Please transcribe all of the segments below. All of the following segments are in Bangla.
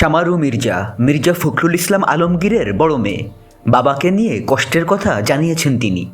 শামারু মির্জা মির্জা ফখরুল ইসলাম আলমগীরের বড় মেয়ে। বাবাকে নিয়ে কষ্টের কথা জানিয়েছেন তিনি।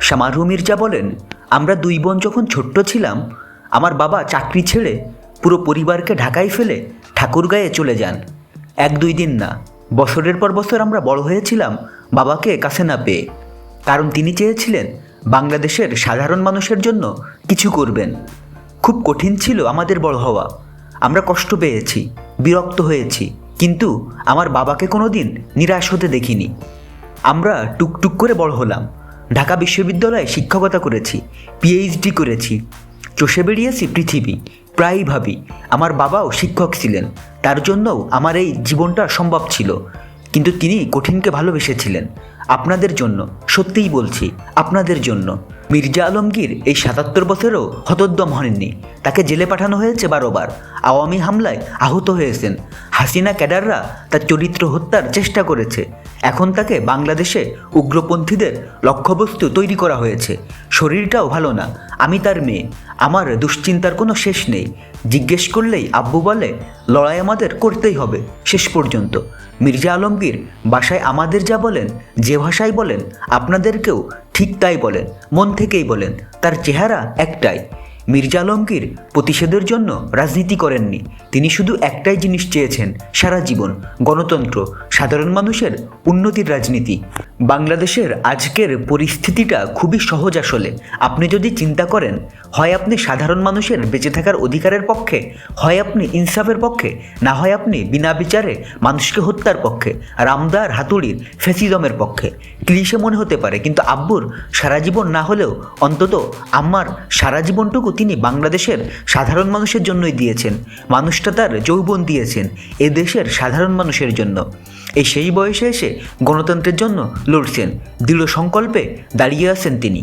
শামারু মির্জা বলেন, আমরা দুই বোন যখন ছোট্ট ছিলাম, আমার বাবা চাকরি ছেড়ে পুরো পরিবারকে ঢাকায় ফেলে ঠাকুরগাঁয়ে চলে যান। এক দুই দিন না, বছরের পর বছর আমরা বড় হয়েছিলাম বাবাকে কাছে না পেয়ে। কারণ তিনি চেয়েছিলেন বাংলাদেশের সাধারণ মানুষের জন্য কিছু করবেন। খুব কঠিন ছিল আমাদের বড় হওয়া। আমরা কষ্ট পেয়েছি, বিরক্ত হয়েছি, কিন্তু আমার বাবাকে কোনো দিন নিরাশ হতে দেখিনি। আমরা টুকটুক করে বড় হলাম। ঢাকা বিশ্ববিদ্যালয়ে শিক্ষকতা করেছি পিএইচডি করেছি। চষে বেরিয়েছি পৃথিবী, প্রায়ই ভাবি, আমার বাবাও শিক্ষক ছিলেন, তার জন্যও আমার এই জীবনটা সম্ভব ছিল। কিন্তু তিনি কঠিনকে ভালোবেসেছিলেন। আপনাদের জন্য, সত্যিই বলছি, আপনাদের জন্য। মির্জা আলমগীর এই সাতাত্তর বছরেও হতোদ্যম হননি। তাকে জেলে পাঠানো হয়েছে বারোবার। আওয়ামী হামলায় আহত হয়েছেন। হাসিনা ক্যাডাররা তার চরিত্র হত্যার চেষ্টা করেছে। এখন তাকে বাংলাদেশে উগ্রপন্থীদের লক্ষ্যবস্তু তৈরি করা হয়েছে। শরীরটাও ভালো না। আমি তার মেয়ে। আমার দুশ্চিন্তার কোনো শেষ নেই। জিজ্ঞেস করলেই আব্বু বলে, লড়াই আমাদের করতেই হবে, শেষ পর্যন্ত। মির্জা আলমগীর বাসায় আমাদের যা বলেন, যে ভাষায় বলেন, আপনাদেরকেও ঠিক তাই বলেন, মন থেকেই বলেন, তার চেহারা একটাই। মির্জা আলমগীর প্রতিষেধের জন্য রাজনীতি করেননি, তিনি শুধু একটাই জিনিস চেয়েছেন, সারা জীবন, গণতন্ত্র, সাধারণ মানুষের উন্নতির রাজনীতি। বাংলাদেশের আজকের পরিস্থিতিটা খুবই সহজ আসলে, আপনি যদি চিন্তা করেন হয় আপনি সাধারণ মানুষের বেঁচে থাকার অধিকারের পক্ষে, হয় আপনি ইনসাফের পক্ষে, না হয় আপনি বিনা বিচারে মানুষকে হত্যার পক্ষে রামদার হাতুড়ির ফেসিজমের পক্ষে। ক্লিশে মনে হতে পারে, কিন্তু আব্বুর সারা জীবন না হলেও অন্তত আম্মার সারা জীবনটুকু তিনি বাংলাদেশের সাধারণ মানুষের জন্যই দিয়েছেন। মানুষটা তার যৌবন দিয়েছেন এ দেশের সাধারণ মানুষের জন্য। এই সেই বয়সে এসে গণতন্ত্রের জন্য লড়ছেন, দৃঢ় সংকল্পে দাঁড়িয়ে আছেন তিনি।